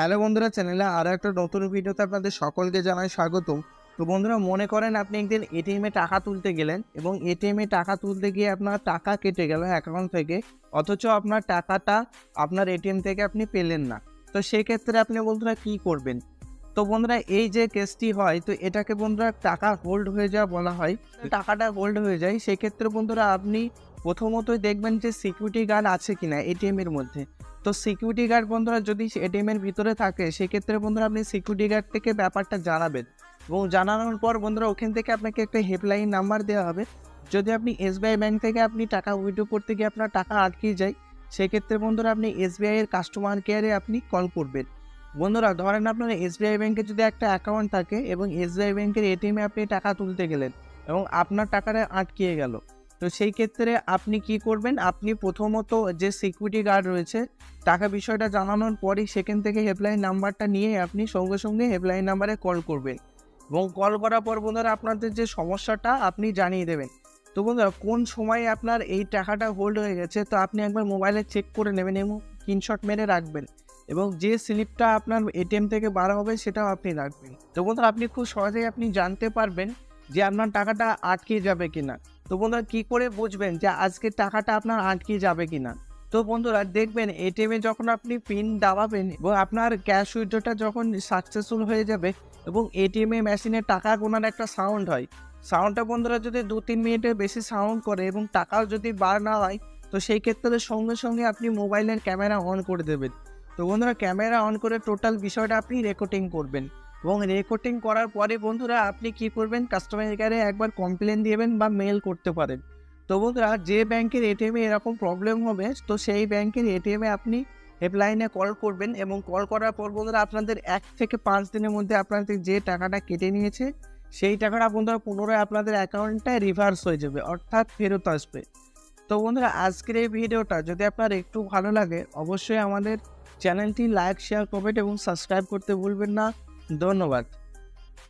Hello বন্ধুরা, চ্যানেলে আরও একটা নতুন ভিডিওতে আপনাদের সকলকে জানাই স্বাগতম। তো বন্ধুরা, মনে করেন আপনি একদিন এটিএমে টাকা তুলতে গেলেন এবং এটিএমে টাকা তুলতে গিয়ে আপনার টাকা কেটে গেল অ্যাকাউন্ট থেকে, অথচ আপনার টাকাটা আপনার এটিএম থেকে আপনি পেলেন না। তো সেক্ষেত্রে আপনি বন্ধুরা কী করবেন? তো বন্ধুরা, এই যে কেসটি হয়, তো এটাকে বন্ধুরা টাকা হোল্ড হয়ে যাওয়া বলা হয়। টাকাটা হোল্ড হয়ে যায়, সেক্ষেত্রে বন্ধুরা আপনি প্রথমতই দেখবেন যে সিকিউরিটি গার্ড আছে কিনা এটিএম এর মধ্যে। তো সিকিউরিটি গার্ড বন্ধুরা যদি এটিএম এর ভিতরে থাকে, সেক্ষেত্রে বন্ধুরা আপনি সিকিউরিটি গার্ড থেকে ব্যাপারটা জানাবেন। এবং জানানোর পর বন্ধুরা ওখান থেকে আপনাকে একটা হেল্পলাইন নাম্বার দেওয়া হবে। যদি আপনি এসবিআই ব্যাংক থেকে আপনি টাকা উইথড্র করতে গিয়ে আপনার টাকা আটকে যায়, সেক্ষেত্রে বন্ধুরা আপনি এসবিআই এর কাস্টমার কেয়ারে আপনি কল করবেন। বন্ধুরা, ধরেন আপনার এসবিআই ব্যাংকে যদি একটা অ্যাকাউন্ট থাকে এবং এসবিআই ব্যাংকের এটিএমে আপনি টাকা তুলতে গেলেন এবং আপনার টাকাটা আটকিয়ে গেল। তো সেই ক্ষেত্রে আপনি কি করবেন? আপনি প্রথমত যে সিকিউরিটি গার্ড রয়েছে, টাকা বিষয়টা জানানোর পরই সেখান থেকে হেল্পলাইন নাম্বারটা নিয়ে আপনি সঙ্গে সঙ্গে হেল্পলাইন নাম্বারে কল করবেন। এবং কল করার পর বন্ধুরা আপনাদের যে সমস্যাটা আপনি জানিয়ে দেবেন। তো বন্ধুরা, কোন সময়ে আপনার এই টাকাটা হোল্ড হয়ে গেছে, তো আপনি একবার মোবাইলে চেক করে নেবেন এবং স্ক্রিনশট মেরে রাখবেন। এবং যে স্লিপটা আপনার এটিএম থেকে বার হবে, সেটাও আপনি রাখবেন। তো বন্ধুরা, আপনি খুব সহজেই আপনি জানতে পারবেন যে আপনার টাকাটা আটকে যাবে কিনা। তো বন্ধুরা কী করে বুঝবেন যে আজকে টাকাটা আপনার আটকে যাবে কিনা? তো বন্ধুরা দেখবেন এটিএমে যখন আপনি পিন দাবাবেন এবং আপনার ক্যাশ উইথড্রটা যখন সাকসেসফুল হয়ে যাবে এবং এটিএমে মেশিনে টাকা গোনার একটা সাউন্ড হয়। সাউন্ডটা বন্ধুরা যদি দু তিন মিনিটের বেশি সাউন্ড করে এবং টাকাও যদি বার না হয়, তো সেই ক্ষেত্রে সঙ্গে সঙ্গে আপনি মোবাইলের ক্যামেরা অন করে দেবেন। তো বন্ধুরা ক্যামেরা অন করে টোটাল বিষয়টা আপনি রেকর্ডিং করবেন। এবং রেকর্ডিং করার পরে বন্ধুরা আপনি কি করবেন? কাস্টমার কেয়ারে একবার কমপ্লেন দিবেন বা মেল করতে পারেন। তো বন্ধুরা, যে ব্যাংকের এটিএমে এরকম প্রবলেম হবে, তো সেই ব্যাংকের এটিএমে আপনি হেল্পলাইনে কল করবেন এবং কল করার পর বন্ধুরা আপনাদের এক থেকে পাঁচ দিনের মধ্যে আপনাদের যে টাকাটা কেটে নিয়েছে, সেই টাকাটা বন্ধুরা পুনরায় আপনাদের অ্যাকাউন্টটায় রিভার্স হয়ে যাবে, অর্থাৎ ফেরত আসবে। তো বন্ধুরা, আজকের এই ভিডিওটা যদি আপনার একটু ভালো লাগে, অবশ্যই আমাদের চ্যানেলটি লাইক শেয়ার কমেন্ট এবং সাবস্ক্রাইব করতে ভুলবেন না। ধন্যবাদ।